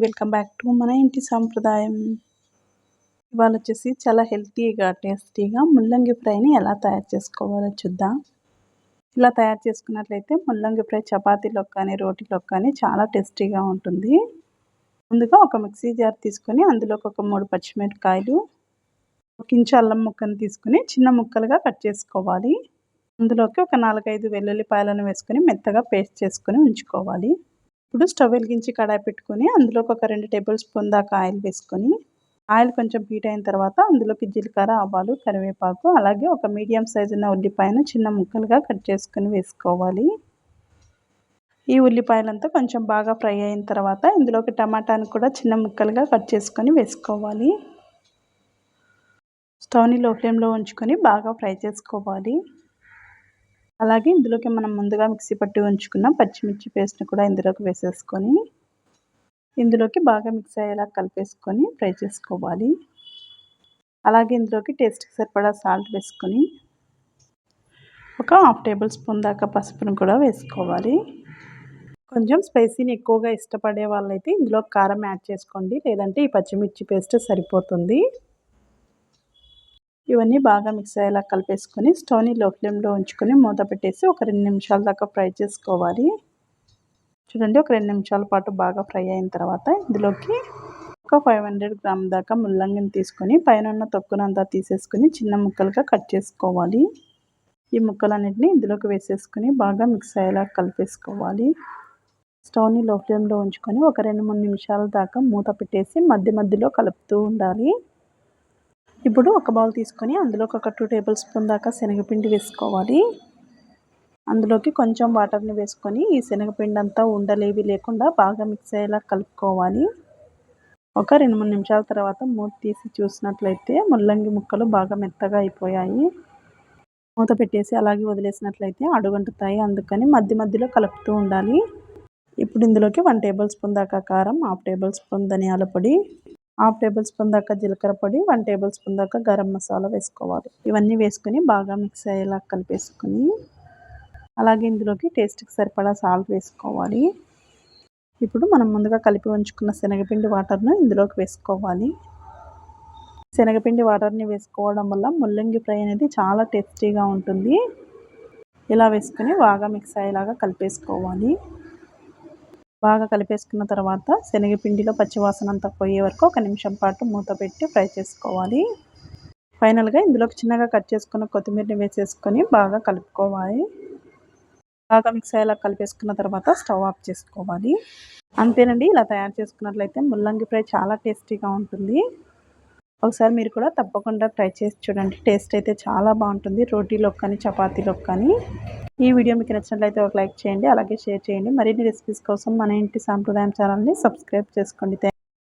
Welcome back to మన ఇంటి సాంప్రదాయం. ఇవాళ వచ్చేసి చాలా హెల్తీగా టేస్టీగా ముల్లంగి ఫ్రైని ఎలా తయారు చేసుకోవాలో చూద్దాం. ఇలా తయారు చేసుకున్నట్లయితే ముల్లంగి ఫ్రై చపాతీలో కానీ రోటీలో కానీ చాలా టేస్టీగా ఉంటుంది. ముందుగా ఒక మిక్సీ జార్ తీసుకొని అందులోకి ఒక మూడు పచ్చిమిరపకాయలు ఒక ఇంచు అల్లం ముక్కను తీసుకుని చిన్న ముక్కలుగా కట్ చేసుకోవాలి. అందులోకి ఒక నాలుగైదు వెల్లుల్లిపాయలను వేసుకొని మెత్తగా పేస్ట్ చేసుకొని ఉంచుకోవాలి. ఇప్పుడు స్టవ్ వెలిగించి కడాయి పెట్టుకొని అందులోకి ఒక రెండు టేబుల్ స్పూన్ దాకా ఆయిల్ వేసుకొని ఆయిల్ కొంచెం హీట్ అయిన తర్వాత అందులోకి జీలకర్ర ఆవాలు కరివేపాకు అలాగే ఒక మీడియం సైజు ఉన్న ఉల్లిపాయను చిన్న ముక్కలుగా కట్ చేసుకొని వేసుకోవాలి. ఈ ఉల్లిపాయలంతా కొంచెం బాగా ఫ్రై అయిన తర్వాత ఇందులోకి టమాటాను కూడా చిన్న ముక్కలుగా కట్ చేసుకొని వేసుకోవాలి. స్టవ్ని లో ఫ్లేమ్లో ఉంచుకొని బాగా ఫ్రై చేసుకోవాలి. అలాగే ఇందులోకి మనం ముందుగా మిక్సీ పట్టి ఉంచుకున్న పచ్చిమిర్చి పేస్ట్ని కూడా ఇందులోకి వేసేసుకొని ఇందులోకి బాగా మిక్స్ అయ్యేలా కలిపేసుకొని ఫ్రై చేసుకోవాలి. అలాగే ఇందులోకి టేస్ట్కి సరిపడా సాల్ట్ వేసుకొని ఒక హాఫ్ టేబుల్ స్పూన్ దాకా పసుపును కూడా వేసుకోవాలి. కొంచెం స్పైసీని ఎక్కువగా ఇష్టపడే వాళ్ళైతే ఇందులో కారం యాడ్ చేసుకోండి లేదంటే ఈ పచ్చిమిర్చి పేస్ట్ సరిపోతుంది. ఇవన్నీ బాగా మిక్స్ అయ్యేలా కలిపేసుకొని స్టవ్ని లో ఫ్లేమ్లో ఉంచుకొని మూత పెట్టేసి ఒక రెండు నిమిషాల దాకా ఫ్రై చేసుకోవాలి. చూడండి ఒక రెండు నిమిషాల పాటు బాగా ఫ్రై అయిన తర్వాత ఇందులోకి ఒక ఫైవ్ హండ్రెడ్ గ్రామ్ దాకా ముల్లంగిని తీసుకొని పైన ఉన్న తొక్కునంతా తీసేసుకొని చిన్న ముక్కలుగా కట్ చేసుకోవాలి. ఈ ముక్కలన్నింటినీ ఇందులోకి వేసేసుకొని బాగా మిక్స్ అయ్యేలా కలిపేసుకోవాలి. స్టవ్ని లో ఫ్లేమ్లో ఉంచుకొని ఒక రెండు మూడు నిమిషాల దాకా మూత పెట్టేసి మధ్య మధ్యలో కలుపుతూ ఉండాలి. ఇప్పుడు ఒక బౌల్ తీసుకొని అందులోకి ఒక టూ టేబుల్ స్పూన్ దాకా శనగపిండి వేసుకోవాలి. అందులోకి కొంచెం వాటర్ని వేసుకొని ఈ శనగపిండి అంతా ఉండలేవి లేకుండా బాగా మిక్స్ అయ్యేలా కలుపుకోవాలి. ఒక రెండు మూడు నిమిషాల తర్వాత మూత తీసి చూసినట్లయితే ముల్లంగి ముక్కలు బాగా మెత్తగా అయిపోయాయి. మూత పెట్టేసి అలాగే వదిలేసినట్లయితే అడుగంటుతాయి. అందుకని మధ్య మధ్యలో కలుపుతూ ఉండాలి. ఇప్పుడు ఇందులోకి వన్ టేబుల్ స్పూన్ దాకా కారం హాఫ్ టేబుల్ స్పూన్ ధనియాల పొడి హాఫ్ టేబుల్ స్పూన్ దాకా జీలకర్ర పొడి వన్ టేబుల్ స్పూన్ దాకా గరం మసాలా వేసుకోవాలి. ఇవన్నీ వేసుకొని బాగా మిక్స్ అయ్యేలా కలిపేసుకొని అలాగే ఇందులోకి టేస్ట్కి సరిపడా సాల్ట్ వేసుకోవాలి. ఇప్పుడు మనం ముందుగా కలిపి ఉంచుకున్న శనగపిండి వాటర్ను ఇందులోకి వేసుకోవాలి. శనగపిండి వాటర్ని వేసుకోవడం వల్ల ముల్లంగి ఫ్రై అనేది చాలా టేస్టీగా ఉంటుంది. ఇలా వేసుకొని బాగా మిక్స్ అయ్యేలాగా కలిపేసుకోవాలి. బాగా కలిపేసుకున్న తర్వాత శనగపిండిలో పచ్చివాసన అంతా పోయే వరకు ఒక నిమిషం పాటు మూత పెట్టి ఫ్రై చేసుకోవాలి. ఫైనల్గా ఇందులోకి చిన్నగా కట్ చేసుకున్న కొత్తిమీరని వేసేసుకొని బాగా కలుపుకోవాలి. బాగా మిక్స్ అయ్యేలా కలిపేసుకున్న తర్వాత స్టవ్ ఆఫ్ చేసుకోవాలి. అంతేనండి ఇలా తయారు చేసుకున్నట్లయితే ముల్లంగి ఫ్రై చాలా టేస్టీగా ఉంటుంది. ఒకసారి మీరు కూడా తప్పకుండా ట్రై చేసి చూడండి టేస్ట్ అయితే చాలా బాగుంటుంది రోటీలోకి కానీ చపాతీలోకి కానీ. ఈ వీడియో మీకు నచ్చినట్లయితే ఒక లైక్ చేయండి అలాగే షేర్ చేయండి. మరిన్ని రెసిపీస్ కోసం మన ఇంటి సాంప్రదాయం ఛానల్ని సబ్స్క్రైబ్ చేసుకోండి.